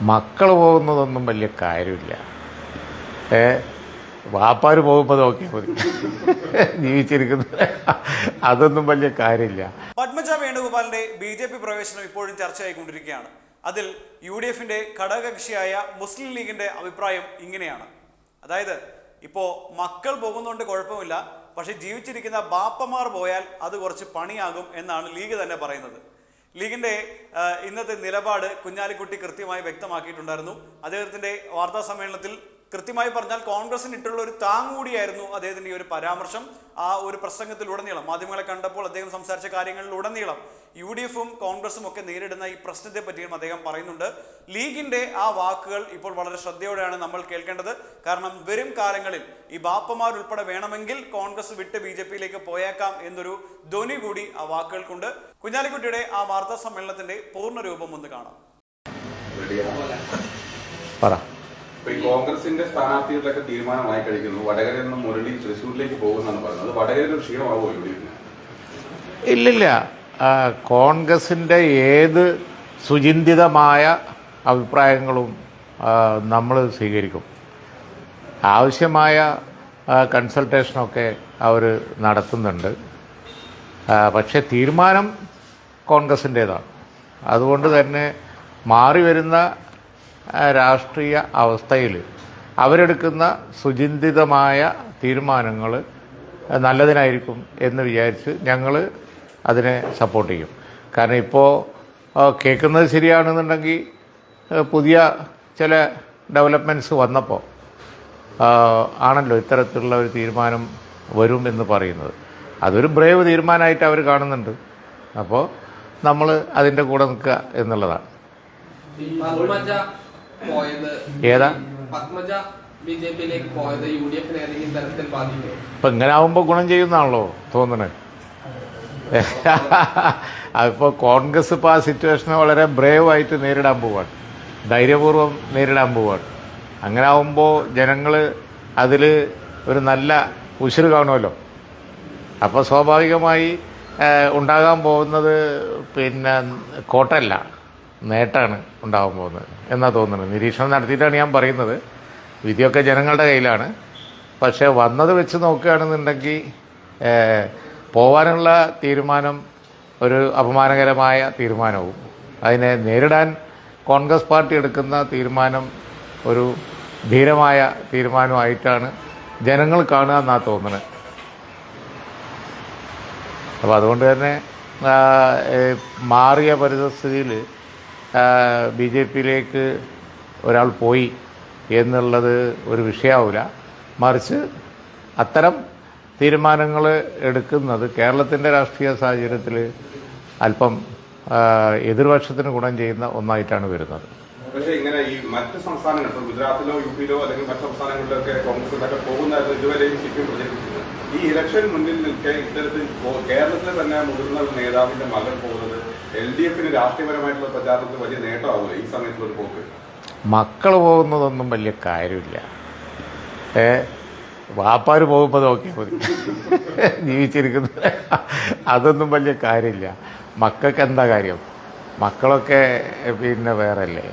മക്കൾ പോകുന്നതൊന്നും വലിയ കാര്യമില്ല. ഏ? വാപ്പാർ പോകുമ്പോൾ നോക്കിയാൽ മതി. ജീവിച്ചിരിക്കുന്നത് അതൊന്നും വലിയ കാര്യമില്ല. പത്മജ വേണുഗോപാലിന്റെ ബി ജെ പി പ്രവേശനം ഇപ്പോഴും ചർച്ചയായിക്കൊണ്ടിരിക്കുകയാണ്. അതിൽ യു ഡി എഫിന്റെ ഘടകകക്ഷിയായ മുസ്ലിം ലീഗിന്റെ അഭിപ്രായം ഇങ്ങനെയാണ്. അതായത് ഇപ്പോ മക്കൾ പോകുന്നതുകൊണ്ട് കുഴപ്പമില്ല പക്ഷെ ജീവിച്ചിരിക്കുന്ന ബാപ്പമാർ പോയാൽ അത് കുറച്ച് പണിയാകും എന്നാണ് ലീഗ് തന്നെ പറയുന്നത്. ലീഗിന്റെ ഇന്നത്തെ നിലപാട് കുഞ്ഞാലിക്കുട്ടി കൃത്യമായി വ്യക്തമാക്കിയിട്ടുണ്ടായിരുന്നു. അദ്ദേഹത്തിന്റെ വാർത്താ സമ്മേളനത്തിൽ കൃത്യമായി പറഞ്ഞാൽ കോൺഗ്രസിന് ഇട്ടുള്ള ഒരു താങ്ങൂടിയായിരുന്നു അദ്ദേഹത്തിന്റെ ഈ ഒരു പരാമർശം ആ ഒരു പ്രസംഗത്തിലുടനീളം. മാധ്യമങ്ങളെ കണ്ടപ്പോൾ അദ്ദേഹം സംസാരിച്ച കാര്യങ്ങളിലുടനീളം യു ഡി എഫും കോൺഗ്രസും ഒക്കെ നേരിടുന്ന ഈ പ്രശ്നത്തെ പറ്റിയും അദ്ദേഹം പറയുന്നുണ്ട്. ലീഗിന്റെ ആ വാക്കുകൾ ഇപ്പോൾ വളരെ ശ്രദ്ധയോടെയാണ് നമ്മൾ കേൾക്കേണ്ടത്. കാരണം വരും കാലങ്ങളിൽ ഈ ബാപ്പമാരുൾപ്പെടെ വേണമെങ്കിൽ കോൺഗ്രസ് വിട്ട് ബി ജെ പിയിലേക്ക് പോയേക്കാം എന്നൊരു ധ്വനി കൂടി ആ വാക്കുകൾക്കുണ്ട്. കുഞ്ഞാലിക്കുട്ടിയുടെ ആ വാർത്താ സമ്മേളനത്തിന്റെ പൂർണ രൂപം ഒന്ന് കാണാം. ഇപ്പൊ ഈ കോൺഗ്രസിന്റെ സ്ഥാനാർത്ഥികളൊക്കെ തീരുമാനമായി കഴിക്കുന്നു. വടകരയിൽ നിന്ന് മുരളി തൃശ്ശൂരിലേക്ക് പോകുന്നതാണ് പറയുന്നത്. വടകര വടകരയിൽ ഒരു ക്ഷീണമാകുമോ യു ഡി ഇല്ലില്ല. ആ, കോൺഗ്രസിന്റെ ഏത് സുചിന്തിതമായ അഭിപ്രായങ്ങളും നമ്മൾ സ്വീകരിക്കും. ആവശ്യമായ കൺസൾട്ടേഷനൊക്കെ അവർ നടത്തുന്നുണ്ട്. പക്ഷേ തീരുമാനം കോൺഗ്രസിന്റേതാണ് അതുകൊണ്ട് തന്നെ മാറി വരുന്ന രാഷ്ട്രീയ അവസ്ഥയിൽ അവരെടുക്കുന്ന സുചിന്തിതമായ തീരുമാനങ്ങൾ നല്ലതിനായിരിക്കും എന്ന് വിചാരിച്ച് ഞങ്ങൾ അതിനെ സപ്പോർട്ട് ചെയ്യും. കാരണം ഇപ്പോൾ കേൾക്കുന്നത് ശരിയാണെന്നുണ്ടെങ്കിൽ പുതിയ ചില ഡെവലപ്മെന്റ്സ് വന്നപ്പോൾ ആണല്ലോ ഇത്തരത്തിലുള്ള ഒരു തീരുമാനം വരും എന്ന് പറയുന്നത്. അതൊരു ബ്രേവ് തീരുമാനമായിട്ട് അവർ കാണുന്നുണ്ട്. അപ്പോൾ നമ്മൾ അതിന്റെ കൂടെ നിൽക്കുക എന്നുള്ളതാണ്. പോയത് ഏതാ? പത്മജ ബി ജെ പിയിലേക്ക് പോയത് യു ഡി എഫിനെ ഏതെങ്കിലും തരത്തിൽ ബാധിക്കും ഇപ്പൊ ഇങ്ങനെ ആവുമ്പോ ഗുണം ചെയ്യുന്നതാണല്ലോ തോന്നണേ. അതിപ്പോൾ കോൺഗ്രസ് ഇപ്പോൾ ആ സിറ്റുവേഷനെ വളരെ ബ്രേവ് ആയിട്ട് നേരിടാൻ പോവാണ്. ധൈര്യപൂർവം നേരിടാൻ പോവാണ്. അങ്ങനെ ആവുമ്പോൾ ജനങ്ങൾ അതിൽ ഒരു നല്ല ഉശിര് കാണുമല്ലോ. അപ്പോൾ സ്വാഭാവികമായി ഉണ്ടാകാൻ പോകുന്നത് പിന്നെ കോട്ടല്ല നേട്ടമാണ് ഉണ്ടാകാൻ പോകുന്നത് എന്നാ തോന്നുന്നത്. നിരീക്ഷണം നടത്തിയിട്ടാണ് ഞാൻ പറയുന്നത്. വിധിയൊക്കെ ജനങ്ങളുടെ കയ്യിലാണ്. പക്ഷേ വന്നത് വെച്ച് നോക്കുകയാണെന്നുണ്ടെങ്കിൽ പോവാനുള്ള തീരുമാനം ഒരു അപമാനകരമായ തീരുമാനവും. അതിനെ നേരിടാൻ കോൺഗ്രസ് പാർട്ടി എടുക്കുന്ന തീരുമാനം ഒരു ധീരമായ തീരുമാനമായിട്ടാണ് ജനങ്ങൾ കാണുക എന്നാണ് തോന്നുന്നത്. അപ്പോൾ അതുകൊണ്ട് തന്നെ മാറിയ പരിതസ്ഥിതിയിൽ ബി ജെ പിയിലേക്ക് ഒരാൾ പോയി എന്നുള്ളത് ഒരു വിഷയമാവില്ല മറിച്ച് അത്തരം തീരുമാനങ്ങൾ എടുക്കുന്നത് കേരളത്തിന്റെ രാഷ്ട്രീയ സാഹചര്യത്തിൽ അല്പം എതിർപക്ഷത്തിന് ഗുണം ചെയ്യുന്ന ഒന്നായിട്ടാണ് വരുന്നത്. പക്ഷേ ഇങ്ങനെ ഈ മറ്റ് സംസ്ഥാനങ്ങൾ ഗുജറാത്തിലോ യു പിയിലോ അല്ലെങ്കിൽ മറ്റ് സംസ്ഥാനങ്ങളിലൊക്കെ കോൺഗ്രസ് പോകുന്നതായിരുന്നു ഇതുവരെയും സി ഈ ഇലക്ഷൻ മുന്നിൽ നിൽക്കെ ഇത്തരത്തിൽ കേരളത്തിലെ തന്നെ മുതിർന്ന ഒരു നേതാവിന്റെ മകൻ പോകുന്നത് എൽ ഡി എഫിന് രാഷ്ട്രീയപരമായിട്ടുള്ള പ്രചാരണത്തിൽ വലിയ നേട്ടമാവുമോ ഈ സമയത്തുള്ള ഒരു പോക്ക്? മക്കൾ പോകുന്നതൊന്നും വലിയ കാര്യമില്ല. ഏ? വാപ്പാർ പോകുമ്പോൾ നോക്കിയാൽ മതി. ജീവിച്ചിരിക്കുന്നത് അതൊന്നും വലിയ കാര്യമില്ല. മക്കൾക്ക് എന്താ കാര്യം? മക്കളൊക്കെ പിന്നെ വേറെ അല്ലേ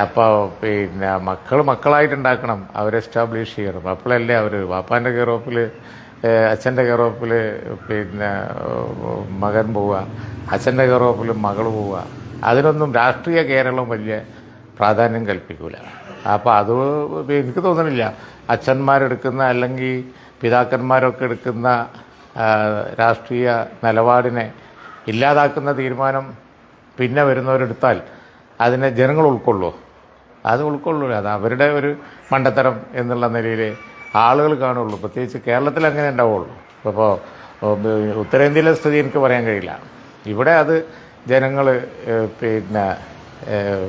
അപ്പോൾ പിന്നെ മക്കൾ മക്കളായിട്ടുണ്ടാക്കണം അവരെ എസ്റ്റാബ്ലിഷ് ചെയ്യണം. അപ്പോഴല്ലേ അവർ വാപ്പാന്റെ കെയറോപ്പിൽ അച്ഛന്റെ കയറോപ്പിൽ പിന്നെ മകൻ പോവുക അച്ഛന്റെ കയറോപ്പിൽ മകൾ പോവുക. അതിനൊന്നും രാഷ്ട്രീയ കേരളം വലിയ പ്രാധാന്യം കൽപ്പിക്കൂല. അപ്പോൾ അത് എനിക്ക് തോന്നുന്നില്ല അച്ഛന്മാരെടുക്കുന്ന അല്ലെങ്കിൽ പിതാക്കന്മാരൊക്കെ എടുക്കുന്ന രാഷ്ട്രീയ നിലപാടിനെ ഇല്ലാതാക്കുന്ന തീരുമാനം പിന്നെ വരുന്നവരെടുത്താൽ അതിനെ ജനങ്ങൾ ഉൾക്കൊള്ളുമോ അത് ഉൾക്കൊള്ളൂല. അത് അവരുടെ ഒരു മണ്ടത്തരം എന്നുള്ള നിലയിൽ ആളുകൾ കാണുള്ളൂ. പ്രത്യേകിച്ച് കേരളത്തിൽ അങ്ങനെ ഉണ്ടാവുള്ളൂ. അപ്പോൾ ഉത്തരേന്ത്യയിലെ സ്ഥിതി എനിക്ക് പറയാൻ കഴിയില്ല. ഇവിടെ അത് ജനങ്ങൾ പിന്നെ ഏഹ്,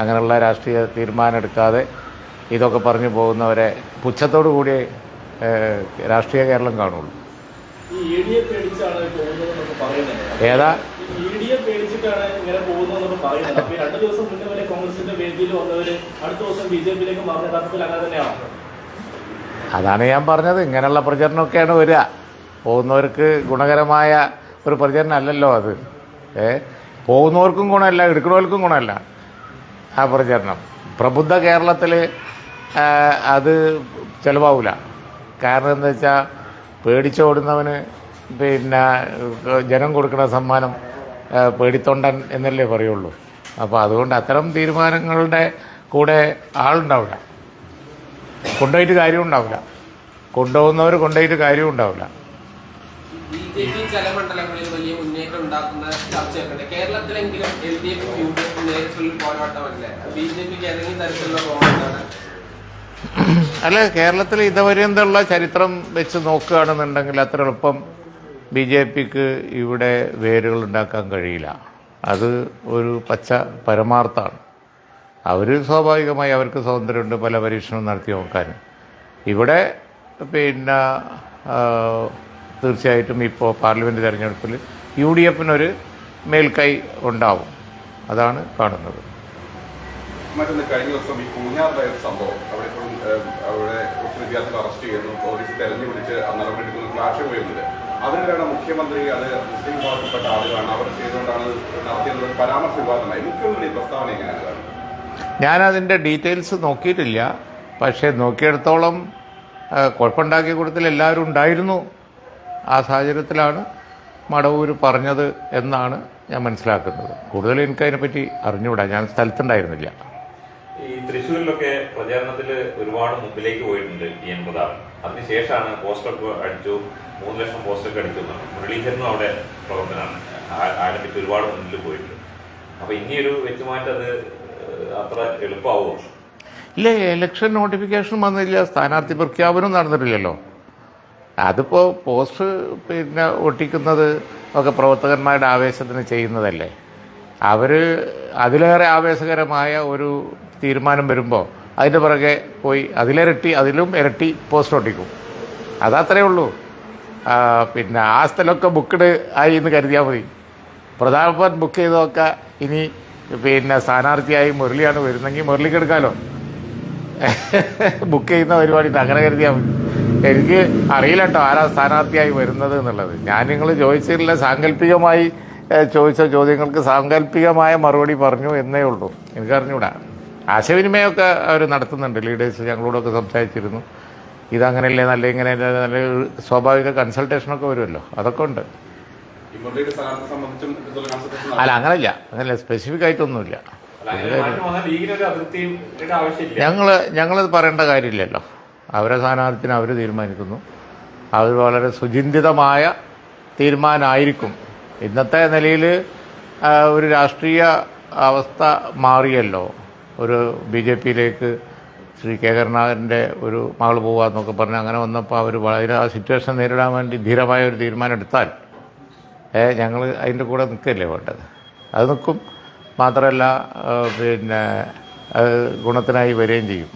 അങ്ങനെയുള്ള രാഷ്ട്രീയ തീരുമാനം എടുക്കാതെ ഇതൊക്കെ പറഞ്ഞു പോകുന്നവരെ പുച്ഛത്തോടു കൂടി രാഷ്ട്രീയ കേരളം കാണുള്ളൂ. ഏതാ? അടുത്ത ദിവസം അതാണ് ഞാൻ പറഞ്ഞത്. ഇങ്ങനെയുള്ള പ്രചരണമൊക്കെയാണ് വരിക. പോകുന്നവർക്ക് ഗുണകരമായ ഒരു പ്രചരണം അല്ലല്ലോ അത്. ഏ? പോകുന്നവർക്കും ഗുണമല്ല എടുക്കുന്നവർക്കും ഗുണമല്ല ആ പ്രചരണം. പ്രബുദ്ധ കേരളത്തിൽ അത് ചിലവാവില്ല കാരണം എന്താ വെച്ചാൽ പേടിച്ചോടുന്നവന് പിന്നെ ജനം കൊടുക്കുന്ന സമ്മാനം പേടിത്തൊണ്ടൻ എന്നല്ലേ പറയുള്ളൂ. അപ്പോൾ അതുകൊണ്ട് അത്തരം തീരുമാനങ്ങളുടെ കൂടെ ആളുണ്ടാവില്ല. കൊണ്ടുപോയിട്ട് കാര്യം ഉണ്ടാവില്ല കൊണ്ടുപോകുന്നവർ കൊണ്ടുപോയിട്ട് കാര്യം ഉണ്ടാവില്ല ചില മണ്ഡലങ്ങളിൽ വലിയ മുന്നേറ്റം ഉണ്ടാക്കുന്ന ചർച്ചയൊക്കെ കേരളത്തിലെങ്കിലും എൽ ഡി എഫും യു ഡി എഫും നേരിട്ടുള്ള പോരാട്ടമല്ലേ? ബി ജെ പിക്ക് ഏതെങ്കിലും തരത്തിലുള്ള അല്ല കേരളത്തിൽ ഇതുവരെയുള്ള ചരിത്രം വെച്ച് നോക്കുകയാണെന്നുണ്ടെങ്കിൽ അത്ര എളുപ്പം ബി ജെ പിക്ക് ഇവിടെ വേരുകൾ ഉണ്ടാക്കാൻ കഴിയില്ല. അത് ഒരു പച്ച പരമാർത്ഥമാണ് അവർ സ്വാഭാവികമായി അവർക്ക് സ്വാതന്ത്ര്യമുണ്ട് പല പരീക്ഷണവും നടത്തി നോക്കാനും ഇവിടെ പിന്നെ തീർച്ചയായിട്ടും ഇപ്പോൾ പാർലമെന്റ് തിരഞ്ഞെടുപ്പിൽ യു ഡി എഫിനൊരു മേൽക്കൈ ഉണ്ടാവും. അതാണ് കാണുന്നത്. മറ്റൊന്ന് കഴിഞ്ഞ ദിവസം ഈ പൂഞ്ഞാറിലായ ഒരു സംഭവം. അവിടെ അവിടെ വിദ്യാർത്ഥികൾ അറസ്റ്റ് ചെയ്യുന്നു. പോലീസ് തെരഞ്ഞു പിടിച്ച് നടപടിയെടുക്കുന്ന ഫ്ലാഷ് പോയിരുന്നത് അതിനിടെയാണ് മുഖ്യമന്ത്രി അത് മുസ്ലിം വിഭാഗത്തിൽപ്പെട്ട ആളുകളാണ് അവർ ചെയ്തുകൊണ്ടാണ് നടത്തിയത് പരാമർശ വിവാദമായി മുഖ്യമന്ത്രി പ്രസ്താവന എങ്ങനെയാണ്? ഞാനതിന്റെ ഡീറ്റെയിൽസ് നോക്കിയിട്ടില്ല. പക്ഷേ നോക്കിയെടുത്തോളം കുഴപ്പമുണ്ടാക്കിയ കൂട്ടത്തിൽ എല്ലാവരും ഉണ്ടായിരുന്നു. ആ സാഹചര്യത്തിലാണ് മടവൂർ പറഞ്ഞത് എന്നാണ് ഞാൻ മനസ്സിലാക്കുന്നത്. കൂടുതൽ എനിക്കതിനെപ്പറ്റി അറിഞ്ഞുകൂടാ. ഞാൻ സ്ഥലത്തുണ്ടായിരുന്നില്ല. ഈ തൃശ്ശൂരിലൊക്കെ പ്രചാരണത്തിൽ ഒരുപാട് മുമ്പിലേക്ക് പോയിട്ടുണ്ട് ഈ എൺപതാറ് അതിനുശേഷമാണ് പോസ്റ്ററൊക്കെ അടിച്ചു മൂന്ന് ലക്ഷം പോസ്റ്ററൊക്കെ അടിച്ചു മുരളീധരനും അവിടെ പ്രവർത്തനമാണ് ആരംഭിച്ച് ഒരുപാട് മുന്നിൽ പോയിട്ടുണ്ട്. അപ്പൊ ഇനിയൊരു വെച്ചുമാറ്റം അത് അത്ര എളുപ്പമാവുമോ? ഇല്ല ഇലക്ഷൻ നോട്ടിഫിക്കേഷൻ വന്നില്ല. സ്ഥാനാർത്ഥി പ്രഖ്യാപനം നടന്നിട്ടില്ലല്ലോ. അതിപ്പോൾ പോസ്റ്റ് പിന്നെ ഒട്ടിക്കുന്നത് ഒക്കെ പ്രവർത്തകന്മാരുടെ ആവേശത്തിന് ചെയ്യുന്നതല്ലേ. അവർ അതിലേറെ ആവേശകരമായ ഒരു തീരുമാനം വരുമ്പോൾ അതിന്റെ പുറകെ പോയി അതിലിരട്ടി അതിലും ഇരട്ടി പോസ്റ്റ് ഒട്ടിക്കും. അതത്രേ ഉള്ളൂ. പിന്നെ ആ സ്ഥലമൊക്കെ ബുക്ക്ഡ് ആയി എന്ന് കരുതിയാൽ മതി. പ്രതാപൻ ബുക്ക് ചെയ്തതൊക്കെ ഇനി പിന്നെ സ്ഥാനാർത്ഥിയായി മുരളിയാണ് വരുന്നെങ്കിൽ മുരളിക്ക് എടുക്കാമല്ലോ ബുക്ക് ചെയ്യുന്ന പരിപാടി അങ്ങനെ കരുതിയാൽ മതി. എനിക്ക് അറിയില്ല കേട്ടോ ആരാ സ്ഥാനാർത്ഥിയായി വരുന്നത് എന്നുള്ളത്. ഞാൻ നിങ്ങൾ ചോദിച്ചിട്ടില്ല സാങ്കല്പികമായി ചോദിച്ച ചോദ്യങ്ങൾക്ക് സാങ്കല്പികമായ മറുപടി പറഞ്ഞു എന്നേ ഉള്ളൂ. എനിക്കറിഞ്ഞൂടാ ആശയവിനിമയമൊക്കെ അവർ നടത്തുന്നുണ്ട്. ലീഡേഴ്സ് ഞങ്ങളോടൊക്കെ സംസാരിച്ചിരുന്നു. ഇതങ്ങനെയല്ലേ നല്ല ഇങ്ങനെ നല്ല സ്വാഭാവിക കൺസൾട്ടേഷനൊക്കെ വരുമല്ലോ. അതൊക്കെ ഉണ്ട്. അല്ല അങ്ങനല്ല. അങ്ങനല്ല സ്പെസിഫിക് ആയിട്ടൊന്നുമില്ല. ഞങ്ങൾ ഞങ്ങളത് പറയേണ്ട കാര്യമില്ലല്ലോ. അവരെ സ്ഥാനാർത്ഥിനെ അവർ തീരുമാനിക്കുന്നു. അവർ വളരെ സുചിന്തിതമായ തീരുമാനമായിരിക്കും. ഇന്നത്തെ നിലയിൽ ഒരു രാഷ്ട്രീയ അവസ്ഥ മാറിയല്ലോ. ഒരു ബി ജെ പിയിലേക്ക് ശ്രീ കെ കരുണാകരന്റെ ഒരു മകൾ പോവാന്നൊക്കെ പറഞ്ഞ് അങ്ങനെ വന്നപ്പോൾ അവർ വളരെ ആ സിറ്റുവേഷൻ നേരിടാൻ വേണ്ടി ധീരമായ ഒരു തീരുമാനം എടുത്താൽ ഞങ്ങൾ അതിന്റെ കൂടെ നിൽക്കല്ലേ വേണ്ടത്? അത് നിൽക്കും. മാത്രമല്ല പിന്നെ ഗുണത്തിനായി വരികയും ചെയ്യും.